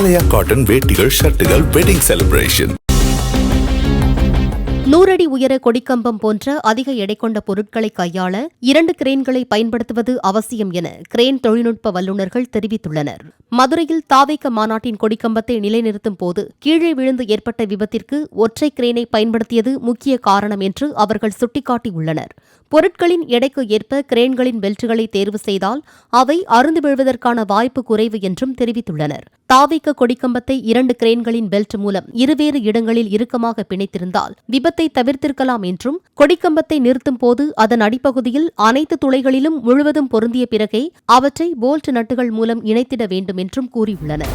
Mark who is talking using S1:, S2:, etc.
S1: ஆலயா cotton வேட்டிகள் ஷர்ட்டுகள் wedding celebration
S2: நூறடி உயர கொடிக்கம்பம் போன்ற அதிக எடை கொண்ட பொருட்களை கையாள இரண்டு கிரேன்களை பயன்படுத்துவது அவசியம் என கிரேன் தொழில்நுட்ப வல்லுநர்கள் தெரிவித்துள்ளனர். மதுரையில் தாவேக்க மாநாட்டின் கொடிக்கம்பத்தை நிலைநிறுத்தும் போது கீழே விழுந்து ஏற்பட்ட விபத்திற்கு ஒற்றை கிரேனை பயன்படுத்தியது முக்கிய காரணம் என்று அவர்கள் சுட்டிக்காட்டியுள்ளனர். பொருட்களின் எடைக்கு ஏற்ப கிரேன்களின் பெல்ட்டுகளை தேர்வு செய்தால் அவை அருந்து விழுவதற்கான வாய்ப்பு குறைவு என்றும் தெரிவித்துள்ளனர். தாவிக்க கொடிக்கம்பத்தை இரண்டு கிரேன்களின் பெல்ட் மூலம் இருவேறு இடங்களில் இறுக்கமாக பிணைத்திருந்தால் விபத்தை தவிர்த்திருக்கலாம் என்றும் கொடிக்கம்பத்தை நிறுத்தும் போது அதன் அடிப்பகுதியில் அனைத்து துளைகளிலும் முழுவதும் பொருந்திய பிறகே அவற்றை போல்ட் நட்டுகள் மூலம் இணைத்திட வேண்டும் என்றும் கூறியுள்ளனர்.